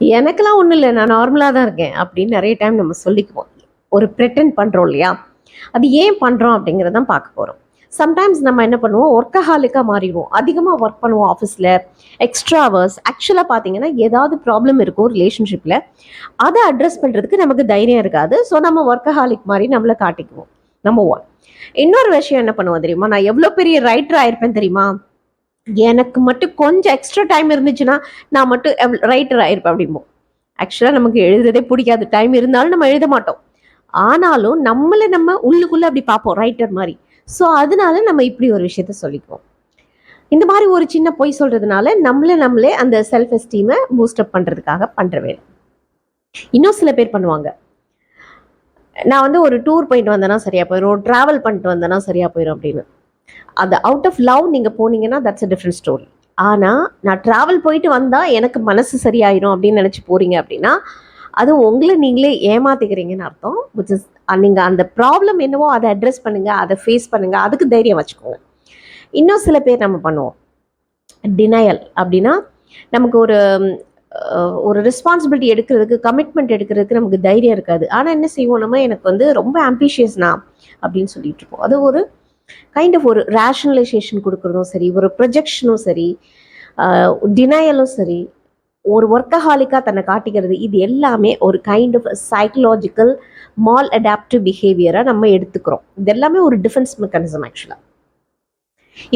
எனக்கெல்லாம் ஒன்றும் இல்லை நான் நார்மலாக தான் இருக்கேன் அப்படின்னு நிறைய டைம் நம்ம சொல்லிக்குவோம். ஒரு ப்ரெட்டன்ட் பண்ணுறோம் இல்லையா? அது ஏன் பண்ணுறோம் அப்படிங்கிறதான் பார்க்க போகிறோம் சம்டைம்ஸ் நம்ம என்ன பண்ணுவோம்? ஒர்க்கஹாலிக்காக மாறிடுவோம். அதிகமாக ஒர்க் பண்ணுவோம் ஆஃபீஸில் எக்ஸ்ட்ரா ஹவர்ஸ் ஆக்சுவலாக பார்த்தீங்கன்னா ஏதாவது ப்ராப்ளம் இருக்கும் ரிலேஷன்ஷிப்பில் அதை அட்ரஸ் பண்ணுறதுக்கு நமக்கு தைரியம் இருக்காது. ஸோ நம்ம ஒர்க்கஹாலிக் மாதிரி நம்மளை காட்டிக்குவோம். நம்பர் ஒன் இன்னொரு விஷயம் என்ன பண்ணுவோம் தெரியுமா? நான் எவ்வளோ பெரிய ரைட்டர் ஆயிருப்பேன் தெரியுமா? எனக்கு மட்டும் கொஞ்சம் எக்ஸ்ட்ரா டைம் இருந்துச்சுன்னா நான் மட்டும் ரைட்டர் ஆயிருப்பேன் அப்படிம்போம் ஆக்சுவலாக நமக்கு எழுதுறதே பிடிக்காது. டைம் இருந்தாலும் நம்ம எழுத மாட்டோம். ஆனாலும் நம்மளை நம்ம உள்ளுக்குள்ளே அப்படி பார்ப்போம் ரைட்டர் மாதிரி. ஸோ அதனால நம்ம இப்படி ஒரு விஷயத்த சொல்லிக்குவோம். இந்த மாதிரி ஒரு சின்ன பொய் சொல்கிறதுனால நம்மளே நம்மளே அந்த செல்ஃப் எஸ்டீமை பூஸ்டப் பண்ணுறதுக்காக பண்ணுற வேலை. இன்னும் சில பேர் பண்ணுவாங்க. நான் வந்து ஒரு டூர் போயிட்டு வந்தேன்னா சரியாக போயிடும் ட்ராவல் பண்ணிட்டு வந்தேன்னா சரியாக போயிடும் அப்படின்னு. அந்த அவுட் ஆஃப் லவ் நீங்கள் போனீங்கன்னா தட்ஸ் அ டிஃப்ரெண்ட் ஸ்டோரி ஆனால் நான் ட்ராவல் போயிட்டு வந்தால் எனக்கு மனசு சரியாயிரும் அப்படின்னு நினச்சி போறீங்க அப்படின்னா அது உங்களை நீங்களே ஏமாத்திக்கிறீங்கன்னு அர்த்தம். விச் இஸ் நீங்கள் அந்த ப்ராப்ளம் என்னவோ அதை அட்ரஸ் பண்ணுங்க அதை ஃபேஸ் பண்ணுங்க அதுக்கு தைரியம் வச்சுக்கோங்க. இன்னும் சில பேர் நம்ம பண்ணுவோம். டினயல் அப்படின்னா நமக்கு ஒரு ஒரு ரெஸ்பான்சிபிலிட்டி எடுக்கிறதுக்கு கமிட்மெண்ட் எடுக்கிறதுக்கு நமக்கு தைரியம் இருக்காது. ஆனால் என்ன செய்வோம் நம்ம? எனக்கு வந்து ரொம்ப ஆம்பிஷியஸ்னா அப்படின்னு சொல்லிட்டு இருப்போம். அது ஒரு கைண்ட் ஆஃப் ஒரு ரேஷனலைசேஷன் கொடுக்குறதும் சரி ஒரு ப்ரொஜெக்ஷனும் சரி டினையலும் சரி ஒரு ஒர்க்கஹாலிக்காக தன்னை காட்டிக்கிறது இது எல்லாமே ஒரு kind of psychological mall adaptive பிஹேவியராக நம்ம எடுத்துக்கிறோம். இது எல்லாமே ஒரு டிஃபென்ஸ் மெக்கானிசம் ஆக்சுவலாக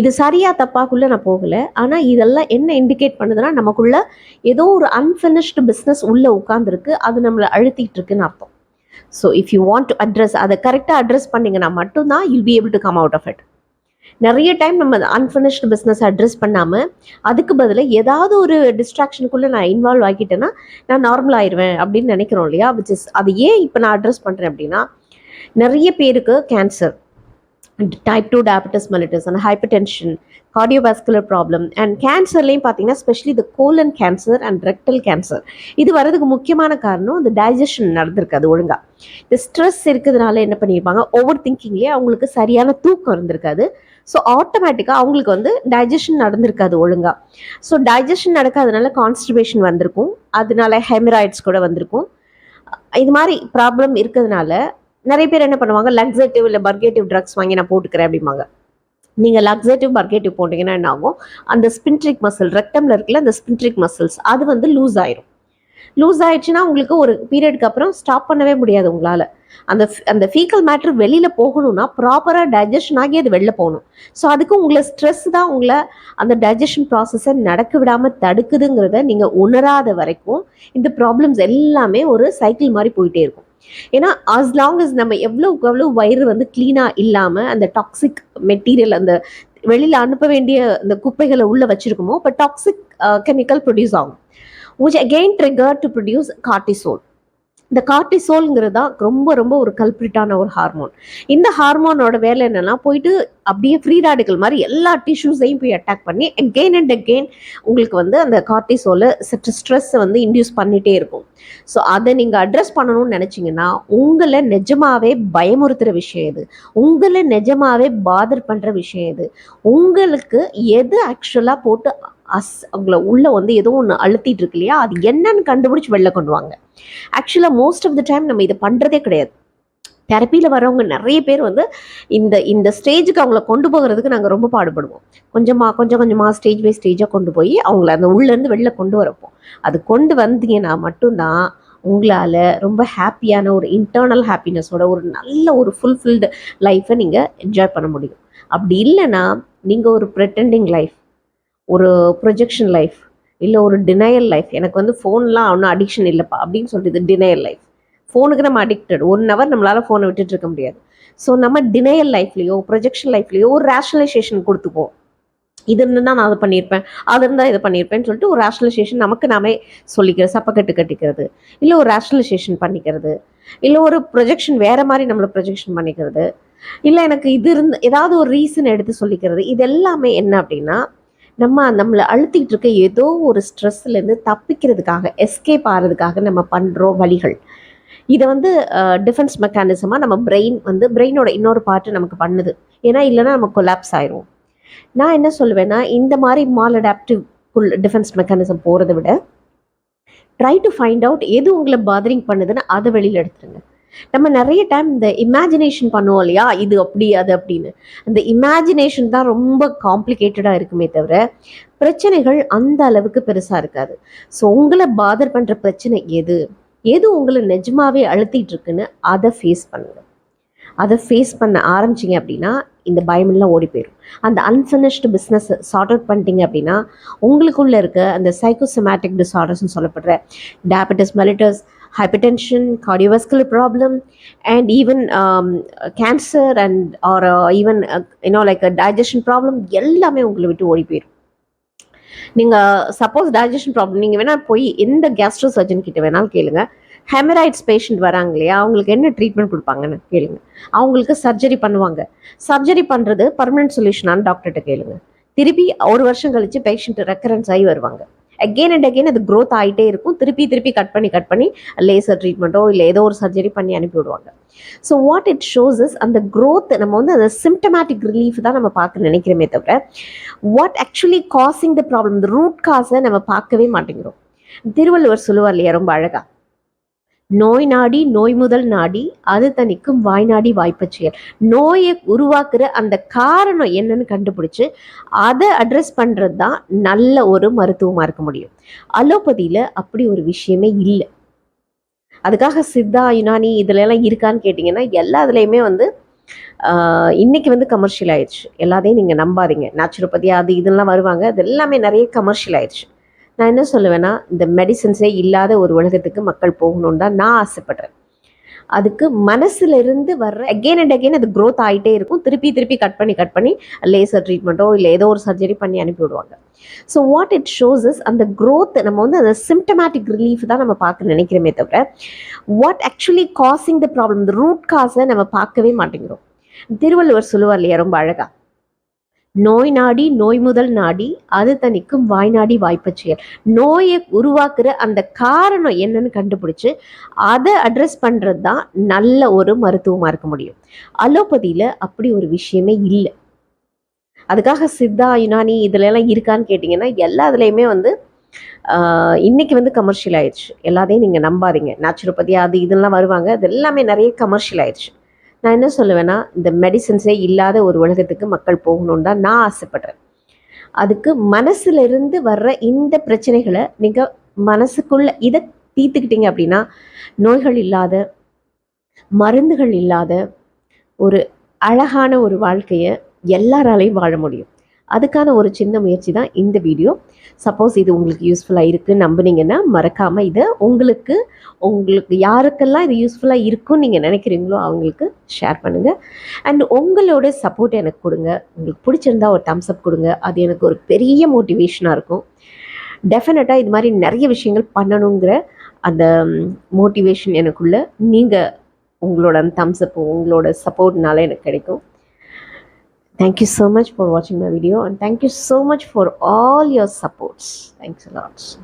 இது சரியா தப்பாக்குள்ளே நான் போகல. ஆனால் இதெல்லாம் என்ன இண்டிகேட் பண்ணுதுன்னா நமக்குள்ள ஏதோ ஒரு அன்ஃபினிஷ்டு பிஸ்னஸ் உள்ளே உட்காந்துருக்கு அது நம்மளை அழுத்திட்டு இருக்குன்னு அர்த்தம். So if you want to address அதை கரெக்டாக அட்ரஸ் பண்ணீங்கன்னா மட்டும்தான் you'll be able to come out of it நிறைய டைம் நம்ம அன்ஃபினிஷ்டு பிஸ்னஸ் அட்ரஸ் பண்ணாமல் அதுக்கு பதிலாக ஏதாவது ஒரு டிஸ்ட்ராக்ஷனுக்குள்ளே நான் இன்வால்வ் ஆகிட்டேன்னா நான் நார்மல் ஆயிடுவேன் அப்படின்னு நினைக்கிறோம் இல்லையா? விச் இஸ் அது ஏன் இப்போ நான் அட்ரஸ் பண்ணுறேன் அப்படின்னா நிறைய பேருக்கு cancer type two diabetes mellitus and hypertension cardiovascular problem and கேன்சர்லேயும் பார்த்தீங்கன்னா ஸ்பெஷலி இந்த colon cancer and rectal cancer இது வரதுக்கு முக்கியமான காரணம் இந்த டைஜஷன் நடந்திருக்காது ஒழுங்காக இந்த ஸ்ட்ரெஸ் இருக்கிறதுனால என்ன பண்ணியிருப்பாங்க ஓவர் திங்கிங்லேயே அவங்களுக்கு சரியான தூக்கம் இருந்திருக்காது. ஸோ ஆட்டோமேட்டிக்காக அவங்களுக்கு வந்து டைஜஷன் நடந்திருக்காது ஒழுங்காக ஸோ டைஜஷன் நடக்காதனால கான்ஸ்டிபேஷன் வந்திருக்கும். அதனால ஹெமராய்ட்ஸ் கூட வந்திருக்கும். இது மாதிரி ப்ராப்ளம் இருக்கிறதுனால நிறைய பேர் என்ன பண்ணுவாங்க லக்ஸேட்டிவ் இல்லை பர்கேட்டிவ் ட்ரக்ஸ் வாங்கி நான் போட்டுக்கிறேன் அப்படிம்பாங்க. நீங்கள் லக்ஸேட்டிவ் பர்கேட்டிவ் போட்டிங்கன்னா என்ன ஆகும்? அந்த ஸ்பின்ட்ரிக் மசில் ரெக்டம்ல இருக்குல்ல அந்த ஸ்பின்ட்ரிக் மசில்ஸ் அது வந்து லூஸ் ஆயிரும். லூஸ் ஆயிடுச்சுன்னா உங்களுக்கு ஒரு பீரியடுக்கு அப்புறம் ஸ்டாப் பண்ணவே முடியாது உங்களால். அந்த அந்த ஃபீக்கல் மேட்ரு வெளியில் போகணும்னா ப்ராப்பராக டைஜஷன் ஆகி அது வெளில போகணும். ஸோ அதுக்கு உங்களை ஸ்ட்ரெஸ் தான் உங்களை அந்த டைஜஷன் ப்ராசஸை நடக்க விடாமல் தடுக்குதுங்கிறத நீங்கள் உணராத வரைக்கும் இந்த ப்ராப்ளம்ஸ் எல்லாமே ஒரு சைக்கிள் மாதிரி போயிட்டே இருக்கும். ஏன்னா அஸ் லாங் அஸ் நம்ம எவ்வளோக்கு எவ்வளோ வயிறு வந்து க்ளீனாக இல்லாமல் அந்த டாக்ஸிக் மெட்டீரியல் அந்த வெளியில் அனுப்ப வேண்டிய அந்த குப்பைகளை உள்ள வச்சிருக்கோமோ இப்போ டாக்ஸிக் கெமிக்கல் ப்ரொடியூஸ் ஆகும். Which again trigger to produce cortisol இந்த கார்டிசோல்ங்கிறது தான் ரொம்ப ரொம்ப ஒரு கல்பிரிட்டான ஒரு ஹார்மோன் இந்த ஹார்மோனோட வேலை என்னன்னா போயிட்டு அப்படியே ஃப்ரீ ராடிக்கல் மாதிரி எல்லா டிஷ்யூஸையும் போய் அட்டாக் பண்ணி அகெயின் அண்ட் அகெயின் உங்களுக்கு வந்து அந்த கார்டிசோலை சற்று ஸ்ட்ரெஸ்ஸை வந்து இன்டியூஸ் பண்ணிட்டே இருக்கும். ஸோ அதை நீங்கள் அட்ரஸ் பண்ணணும்னு நினச்சிங்கன்னா உங்களை நிஜமாவே பயமுறுத்துகிற விஷயம் இது உங்களை நிஜமாவே பாதர் பண்ணுற விஷயம் இது உங்களுக்கு எது ஆக்சுவலாக போட்டு அஸ் அவங்கள உள்ளே வந்து ஏதோ ஒன்று அழுத்திட்டு இருக்கு இல்லையா? அது என்னன்னு கண்டுபிடிச்சி வெளில கொண்டு வாங்க. ஆக்சுவலாக மோஸ்ட் ஆஃப் த டைம் நம்ம இதை பண்ணுறதே கிடையாது. தெரப்பியில் வரவங்க நிறைய பேர் வந்து இந்த இந்த ஸ்டேஜுக்கு அவங்கள கொண்டு போகிறதுக்கு நாங்கள் ரொம்ப பாடுபடுவோம். கொஞ்சமாக கொஞ்சம் கொஞ்சமாக ஸ்டேஜ் பை ஸ்டேஜாக கொண்டு போய் அவங்கள அந்த உள்ளேருந்து வெளில கொண்டு வரப்போம் அது கொண்டு வந்தீங்கன்னா மட்டும்தான் உங்களால் ரொம்ப ஹாப்பியான ஒரு இன்டர்னல் ஹாப்பினஸோட ஒரு நல்ல ஒரு ஃபுல்ஃபில்டு லைஃப்பை நீங்கள் என்ஜாய் பண்ண முடியும். அப்படி இல்லைன்னா நீங்கள் ஒரு ப்ரெட்டெண்டிங் லைஃப் ஒரு ப்ரொஜெக்ஷன் லைஃப் இல்லை ஒரு டினையல் லைஃப் எனக்கு வந்து ஃபோன்லாம் ஒன்றும் அடிக்ஷன் இல்லைப்பா. அப்படின்னு சொல்லிட்டு டினையல் லைஃப் ஃபோனுக்கு நம்ம அடிக்டட் ஒன் ஹவர் நம்மளால் ஃபோனை விட்டுட்டு இருக்க முடியாது. ஸோ நம்ம டினையல் லைஃப்லேயோ ப்ரொஜெக்ஷன் லைஃப்லேயோ ஒரு ரேஷனலைசேஷன் கொடுத்துக்குவோம். இது இருந்தால் நான் அதை பண்ணியிருப்பேன். அது இருந்தால் இதை பண்ணியிருப்பேன்னு சொல்லிட்டு ஒரு ரேஷனலைசேஷன் நமக்கு நாமே சொல்லிக்கிறது சப்பக்கட்டு கட்டிக்கிறது. இல்லை ஒரு ரேஷனலைசேஷன் பண்ணிக்கிறது. இல்லை ஒரு ப்ரொஜெக்ஷன் வேறு மாதிரி நம்மளை ப்ரொஜெக்ஷன் பண்ணிக்கிறது. இல்லை எனக்கு இது இருந்து ஏதாவது ஒரு ரீசன் எடுத்து சொல்லிக்கிறது. இது எல்லாமே என்ன அப்படின்னா நம்ம நம்மளை அழுத்திக்கிட்டு இருக்க ஏதோ ஒரு ஸ்ட்ரெஸ்லேருந்து தப்பிக்கிறதுக்காக எஸ்கேப் ஆகிறதுக்காக நம்ம பண்ணுறோம் வழிகள். இதை வந்து டிஃபென்ஸ் மெக்கானிசமாக நம்ம பிரெயின் வந்து பிரெயினோட இன்னொரு பார்ட்டு நமக்கு பண்ணுது. ஏன்னா இல்லைன்னா நம்ம கொலாப்ஸ் ஆயிரும் நான் என்ன சொல்லுவேன்னா இந்த மாதிரி மால் அடாப்டிவ் டிஃபென்ஸ் மெக்கானிசம் போகிறத விட ட்ரை டு ஃபைண்ட் அவுட் எது உங்களை பாதரிங் பண்ணுதுன்னு அதை வெளியில் எடுத்துருங்க. நம்ம நிறைய டைம் இந்த இமேஜினேஷன் பண்ணுவோம் இல்லையா? இது அப்படி அது அப்படின்னு. அந்த இமேஜினேஷன் தான் ரொம்ப காம்ப்ளிகேட்டடாக இருக்குமே தவிர பிரச்சனைகள் அந்த அளவுக்கு பெருசாக இருக்காது. ஸோ உங்களை பாதர் பண்ணுற பிரச்சனை எது? எது உங்களை நிஜமாவே அழுத்திட்டு இருக்குன்னு அதை ஃபேஸ் பண்ணுங்க. அதை ஃபேஸ் பண்ண ஆரம்பிச்சிங்க அப்படின்னா இந்த பயமெல்லாம் ஓடி போயிடும். அந்த அன்ஃபினிஷ்டு பிஸ்னஸ் சார்ட் அவுட் பண்ணிட்டீங்க அப்படின்னா உங்களுக்குள்ள இருக்க அந்த சைக்கோசமேட்டிக் டிஸார்டர்ஸ்னு சொல்லப்படுற diabetes mellitus hypertension, cardiovascular problem, and even um, cancer and or uh, even uh, you know like a digestion problem எல்லாமே உங்களை விட்டு ஓடி போயிடும் நீங்கள் சப்போஸ் டைஜஷன் ப்ராப்ளம் நீங்கள் வேணால் போய் எந்த கேஸ்ட்ரோ சர்ஜன் கிட்ட வேணாலும் கேளுங்க. ஹெமராய்ட்ஸ் பேஷண்ட் வராங்க இல்லையா அவங்களுக்கு என்ன ட்ரீட்மெண்ட் கொடுப்பாங்கன்னு கேளுங்க. அவங்களுக்கு சர்ஜரி பண்ணுவாங்க. சர்ஜரி பண்ணுறது பர்மனன்ட் சொல்யூஷனான்னு டாக்டர்கிட்ட கேளுங்க. திருப்பி ஒரு வருஷம் கழிச்சு பேஷண்ட் ரெக்கரன்ஸ் ஆகி வருவாங்க. அகெயின் அண்ட் அகெயின் அது க்ரோத் ஆகிட்டே இருக்கும். திருப்பி திருப்பி கட் பண்ணி கட் பண்ணி லேசர் ட்ரீட்மெண்ட்டோ இல்லை ஏதோ ஒரு சர்ஜரி பண்ணி அனுப்பி விடுவாங்க. So what it shows is அந்த க்ரோத் நம்ம வந்து அந்த சிம்டமேட்டிக் ரிலீஃப் தான் நம்ம பார்க்க நினைக்கிறோமே தவிர what actually causing the problem இந்த ரூட் காஸை நம்ம பார்க்கவே மாட்டேங்கிறோம். திருவள்ளுவர் சொல்லுவார் இல்லையா ரொம்ப அழகா நோய் நாடி நோய் முதல் நாடி அது தணிக்கும் வாய் நாடி வாய்ப்பச் செயல் நோயை உருவாக்குற அந்த காரணம் என்னன்னு கண்டுபிடிச்சு அதை அட்ரஸ் பண்ணுறது தான் நல்ல ஒரு மருத்துவமாக இருக்க முடியும். அலோபதியில் அப்படி ஒரு விஷயமே இல்லை. அதுக்காக சித்தா யுனானி இதுலலாம் இருக்கான்னு கேட்டிங்கன்னா எல்லா இதுலேயுமே வந்து இன்னைக்கு வந்து கமர்ஷியல் ஆயிடுச்சு. எல்லாத்தையும் நீங்கள் நம்பாதீங்க. நேச்சுரோபதி அது இதெல்லாம் வருவாங்க. அது எல்லாமே நிறைய கமர்ஷியல் ஆயிடுச்சு. நான் என்ன சொல்லுவேன்னா இந்த மெடிசன்ஸே இல்லாத ஒரு உலகத்துக்கு மக்கள் போகணும்னு தான் நான் ஆசைப்படுறேன். அதுக்கு மனசுல இருந்து வர்ற அகெயின் அண்ட் அகெயின் அது க்ரோத் ஆகிட்டே இருக்கும். திருப்பி திருப்பி கட் பண்ணி கட் பண்ணி லேசர் ட்ரீட்மெண்ட்டோ இல்லை ஏதோ ஒரு சர்ஜரி பண்ணி அனுப்பி விடுவாங்க. So what it shows is அந்த க்ரோத் நம்ம வந்து அந்த சிம்டமேட்டிக் ரிலீஃப் தான் நம்ம பார்க்க நினைக்கிறோமே தவிர what actually causing the problem இந்த ரூட் காஸை நம்ம பார்க்கவே மாட்டேங்கிறோம். திருவள்ளுவர் சொல்லுவார் இல்லையா ரொம்ப அழகா நோய் நாடி நோய் முதல் நாடி அது தணிக்கும் வாய் நாடி வாய்ப்பச் செயல். நோயை உருவாக்குற அந்த காரணம் என்னன்னு கண்டுபிடிச்சு அதை அட்ரஸ் பண்ணுறது தான் நல்ல ஒரு மருத்துவமாக இருக்க முடியும். அலோபதியில் அப்படி ஒரு விஷயமே இல்லை. அதுக்காக சித்தா யுனானி இதுலலாம் இருக்கான்னு கேட்டிங்கன்னா எல்லா இதுலேயுமே வந்து இன்னைக்கு வந்து கமர்ஷியல் ஆயிடுச்சு. எல்லாத்தையும் நீங்கள் நம்பாதீங்க. நேச்சுரோபதி அது இதெல்லாம் வருவாங்க. அது எல்லாமே நிறைய கமர்ஷியல் ஆயிடுச்சு. நான் என்ன சொல்லுவேன்னா இந்த மெடிசன்ஸே இல்லாத ஒரு உலகத்துக்கு மக்கள் போகணும்னு தான் நான் ஆசைப்படுறேன். அதுக்கு மனசுலேருந்து வர்ற இந்த பிரச்சனைகளை நீங்கள் மனசுக்குள்ள இதை தீர்த்துக்கிட்டீங்க அப்படின்னா நோய்கள் இல்லாத மருந்துகள் இல்லாத ஒரு அழகான ஒரு வாழ்க்கையை எல்லாராலையும் வாழ முடியும். அதுக்கான ஒரு சின்ன முயற்சி தான் இந்த வீடியோ. சப்போஸ் இது உங்களுக்கு யூஸ்ஃபுல்லாக இருக்குன்னு நம்புனீங்கன்னா மறக்காமல் இதை உங்களுக்கு உங்களுக்கு யாருக்கெல்லாம் இது யூஸ்ஃபுல்லாக இருக்கும்னு நீங்கள் நினைக்கிறீங்களோ அவங்களுக்கு ஷேர் பண்ணுங்கள் அண்ட் உங்களோட சப்போர்ட் எனக்கு கொடுங்க. உங்களுக்கு பிடிச்சிருந்தா ஒரு தம்ஸ் அப் கொடுங்க. அது எனக்கு ஒரு பெரிய மோட்டிவேஷனாக இருக்கும். டெஃபினட்டாக இது மாதிரி நிறைய விஷயங்கள் பண்ணணுங்கிற அந்த மோட்டிவேஷன் எனக்குள்ள நீங்கள் உங்களோட தம்ஸ் அப் உங்களோட சப்போர்ட்னால எனக்கு கிடைக்கும். Thank you so much for watching my video and thank you so much for all your supports. Thanks a lot.